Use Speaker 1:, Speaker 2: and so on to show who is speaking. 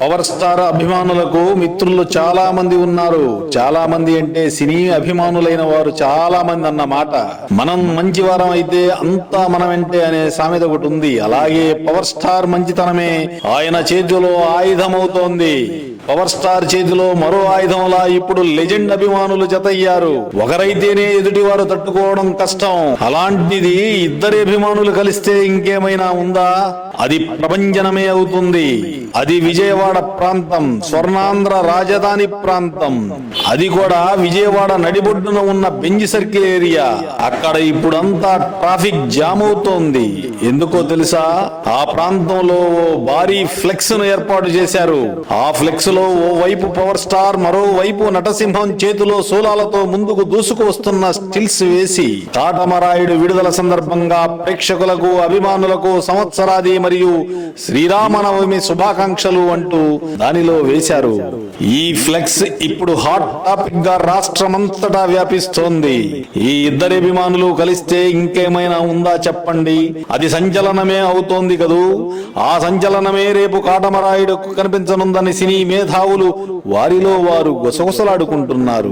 Speaker 1: Power star అభిమానులకు మిత్రులు చాలా మంది ఉన్నారు. చాలా మంది అంటే సినీ అభిమానులైన వారు చాలా మంది అన్న మాట. మనం మంచి వారం అయితే అంతా మనం వెంటే అనే సామెత ఒకటి ఉంది. అలాగే పవర్ స్టార్ మంచితనమే ఆయన చేతిలో ఆయుధమవుతోంది. పవర్ స్టార్ చేతిలో మరో ఆయుధంలా ఇప్పుడు లెజెండ్ అభిమానులు జతయ్యారు. ఒకరైతేనే ఎదుటివారు తట్టుకోవడం కష్టం. అలాంటిది ఇద్దరి అభిమానులు కలిస్తే ఇంకేమైనా ఉందా? అది ప్రపంచనమే అవుతుంది. అది విజయవాడ ప్రాంతం స్వర్ణాంధ్ర రాజధాని ప్రాంతం. అది కూడా విజయవాడ నడిబొడ్డున ఉన్న బెంజ్ సర్కిల్ ఏరియా. అక్కడ ఇప్పుడంతా ట్రాఫిక్ జామ్ అవుతోంది. ఎందుకో తెలుసా? ఆ ప్రాంతంలో ఓ భారీ ఫ్లెక్స్ను ఏర్పాటు చేశారు. ఆ ఫ్లెక్స్ లో ఓ వైపు పవర్ స్టార్ మరోవైపు నటసింహం చేతిలో శూలాలతో ముందుకు దూసుకు వస్తున్న స్టిల్స్ వేసి కాటమరాయుడు విడుదల సందర్భంగా ప్రేక్షకులకు అభిమానులకు సంవత్సరాది మరియు శ్రీరామనవమి శుభాకాంక్షలు అంటూ దానిలో వేశారు. ఈ ఫ్లెక్స్ ఇప్పుడు హాట్ టాపిక్గా రాష్ట్రమంతటా వ్యాపిస్తోంది. ఈ ఇద్దరి అభిమానులు కలిస్తే ఇంకేమైనా ఉందా చెప్పండి? అది సంచలనమే అవుతోంది కదూ? ఆ సంచలనమే రేపు కాటమరాయుడు కనిపించనుందని సినీ మేధావులు వారిలో వారు గుసగుసలాడుకుంటున్నారు.